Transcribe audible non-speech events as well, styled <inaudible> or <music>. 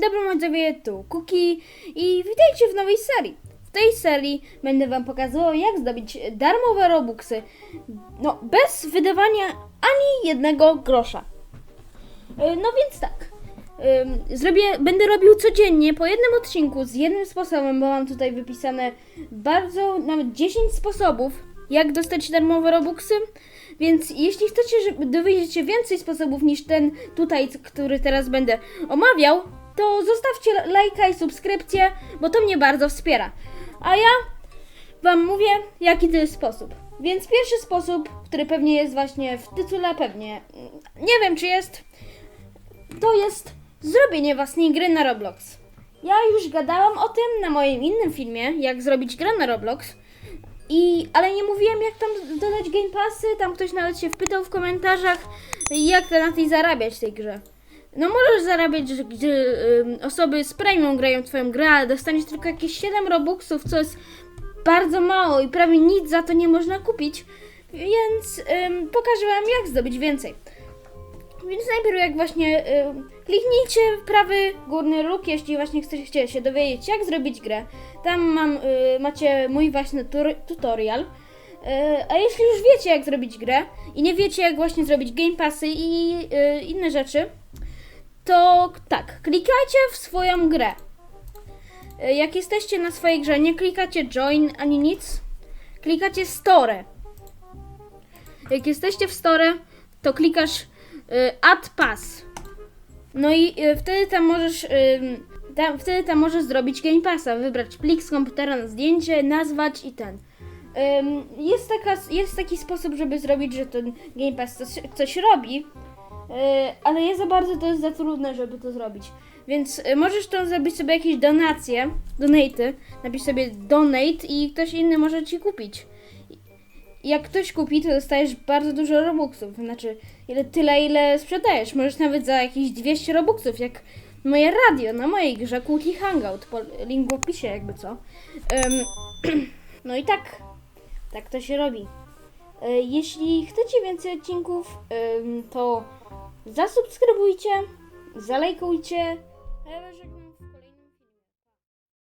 Dzień dobry moi tu Kuki i witajcie w nowej serii. W tej serii będę wam pokazywał jak zdobyć darmowe robuxy, no bez wydawania ani jednego grosza. E, No więc tak, zrobię, będę robił codziennie po jednym odcinku z jednym sposobem, bo mam tutaj wypisane bardzo, nawet 10 sposobów, jak dostać darmowe robuxy. Więc jeśli chcecie, dowiedzieć się więcej sposobów niż ten tutaj, który teraz będę omawiał, to zostawcie lajka i subskrypcję, bo to mnie bardzo wspiera. A ja Wam mówię, jaki to jest sposób. Więc pierwszy sposób, który pewnie jest właśnie w tytule, pewnie mm, nie wiem czy jest, to jest zrobienie własnej gry na Roblox. Ja już gadałam o tym na moim innym filmie, jak zrobić grę na Roblox. I, ale nie mówiłem jak tam dodać Game Passy, tam ktoś nawet się wpytał w komentarzach, jak na tej zarabiać tej grze. No możesz zarabiać, gdy osoby z premium grają twoją grę, ale dostaniesz tylko jakieś 7 robuxów, co jest bardzo mało i prawie nic za to nie można kupić. Więc ym, pokażę wam jak zdobyć więcej. Więc najpierw jak właśnie y, kliknijcie w prawy górny róg, jeśli właśnie chcecie się dowiedzieć jak zrobić grę. Tam mam, y, macie mój właśnie tutorial. Y, a jeśli już wiecie jak zrobić grę i nie wiecie jak właśnie zrobić game passy i y, inne rzeczy, to tak, klikajcie w swoją grę. Y, Jak jesteście na swojej grze, nie klikacie join ani nic, klikacie store. Jak jesteście w store, to klikasz y, add pass. No i y, wtedy tam możesz tam, wtedy tam możesz zrobić Game Passa, wybrać plik z komputera na zdjęcie, nazwać i ten. Jest, taka, jest taki sposób, żeby zrobić, że ten Game Pass coś, coś robi, ale jest za bardzo to jest za trudne, żeby to zrobić. Więc y, możesz to zrobić sobie jakieś donacje, donaty, napisz sobie donate i ktoś inny może ci kupić. Jak ktoś kupi, to dostajesz bardzo dużo robuxów. Znaczy, ile, tyle, ile sprzedajesz. Możesz nawet za jakieś 200 robuxów, jak moje radio na mojej grze Cookie Hangout. Po, link w opisie, jakby co. Ym, <clears throat> no i tak. Tak to się robi. E, Jeśli chcecie więcej odcinków, to zasubskrybujcie, zalajkujcie. A ja.